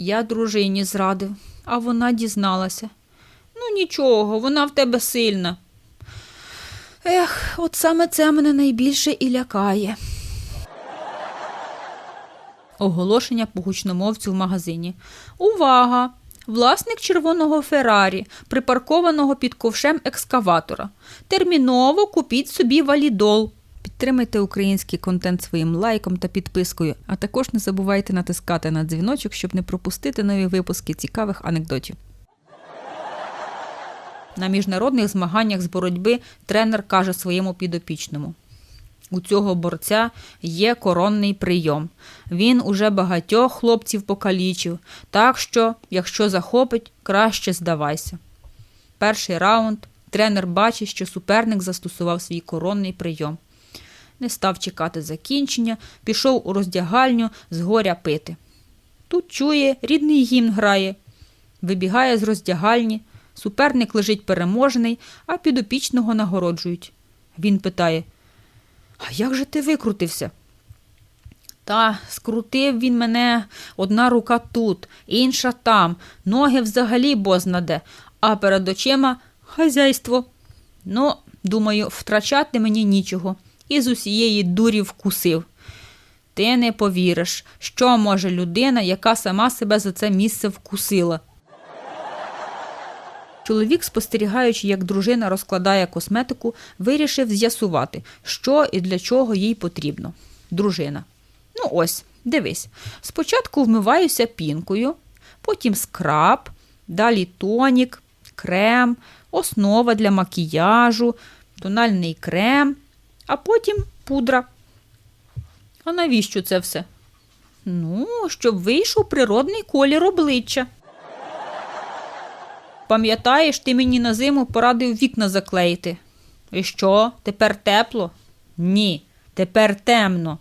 Я дружині зрадив, а вона дізналася. Ну нічого, вона в тебе сильна. Ех, от саме це мене найбільше і лякає. Оголошення по гучномовцю в магазині. Увага! Власник червоного Феррарі, припаркованого під ковшем екскаватора. Терміново купіть собі валідол. Підтримайте український контент своїм лайком та підпискою, а також не забувайте натискати на дзвіночок, щоб не пропустити нові випуски цікавих анекдотів. На міжнародних змаганнях з боротьби тренер каже своєму підопічному: у цього борця є коронний прийом. Він уже багатьох хлопців покалічив, так що, якщо захопить, краще здавайся. Перший раунд тренер бачить, що суперник застосував свій коронний прийом. Не став чекати закінчення, пішов у роздягальню з горя пити. Тут чує, рідний гімн грає. Вибігає з роздягальні, суперник лежить переможений, а підопічного нагороджують. Він питає: А як же ти викрутився? Та скрутив він мене одна рука тут, інша там, ноги взагалі бознаде, а перед очима хазяйство. Ну, думаю, втрачати мені нічого. І з усієї дурі вкусив. Ти не повіриш, що може людина, яка сама себе за це місце вкусила. Чоловік, спостерігаючи, як дружина розкладає косметику, вирішив з'ясувати, що і для чого їй потрібно. Дружина. Ну ось, дивись. Спочатку вмиваюся пінкою, потім скраб, далі тонік, крем, основа для макіяжу, тональний крем, а потім пудра. А навіщо це все? Ну, щоб вийшов природний колір обличчя. Пам'ятаєш, ти мені на зиму порадив вікна заклеїти. І що, тепер тепло? Ні, тепер темно.